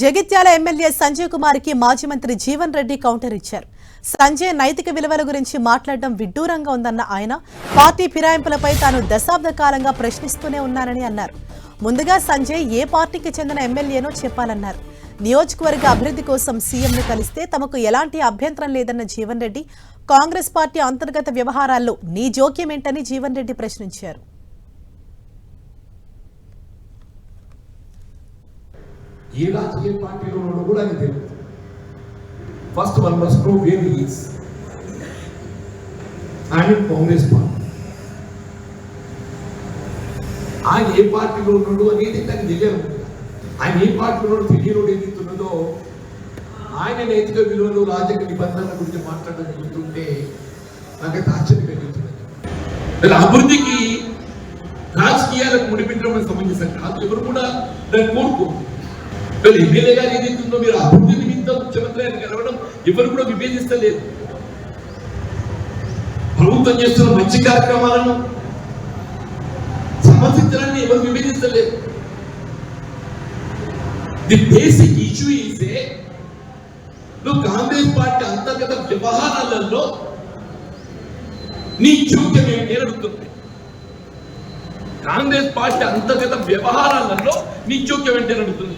Jagtial MLA Sanjay కుమార్కి మాజీ Mantri Jeevan Reddy counter ఇచ్చారు. సంజయ్ నైతిక విలువల గురించి మాట్లాడడం విడ్డూరంగా ఉందన్న ఆయన పార్టీ ఫిరాయింపులపై తాను దశాబ్ద కాలంగా ప్రశ్నిస్తూనే ఉన్నానని అన్నారు. ముందుగా సంజయ్ ఏ పార్టీకి చెందిన ఎమ్మెల్యేనో చెప్పాలన్నారు. నియోజకవర్గ అభివృద్ధి కోసం సీఎంను కలిస్తే తమకు ఎలాంటి అభ్యంతరం లేదన్న జీవన్ రెడ్డి కాంగ్రెస్ పార్టీ అంతర్గత వ్యవహారాల్లో నీ జోక్యమేంటని జీవన్ రెడ్డి ప్రశ్నించారు. ఏ రాజకీయ పార్టీలో ఉన్నాడో కూడా ఆయన తెలియదు. First one must know where is ఆయన కాంగ్రెస్ పార్టీ ఆయన ఏ పార్టీలో ఉన్నాడు అనేది నాకు తెలియదు. ఆయన ఏ పార్టీలో ఉన్నాడు తెలియనోడు ఏదైతున్నదో ఆయన నైతిక విలువలు రాజకీయ నిబంధనల గురించి మాట్లాడడం జరుగుతుంటే నాకైతే ఆశ్చర్యం కలుగుతున్నది అభివృద్ధికి రాజకీయాలకు ముడిపెట్టడం సమంజసం కాదు. ఎవరు కూడా దాన్ని కోరుకోరు. వీళ్ళు ఎమ్మెల్యే గారు ఏదైతుందో మీరు అభివృద్ధి నిమిత్తం ముఖ్యమంత్రి గారిని కలవడం ఎవరు కూడా విభేదిస్తలేదు. ప్రభుత్వం చేస్తున్న మంచి కార్యక్రమాలను సమర్థించడాన్ని ఎవరు విభేదిస్తలేదు. ది బేసిక్ ఇష్యూ ఈజ్ ఏ నువ్వు కాంగ్రెస్ పార్టీ అంతర్గత వ్యవహారాలలో నీ జోక్యం ఏంటి అని అడుగుతుంది. కాంగ్రెస్ పార్టీ అంతర్గత వ్యవహారాలలో నీ జోక్యం ఏంటి అని అడుగుతుంది.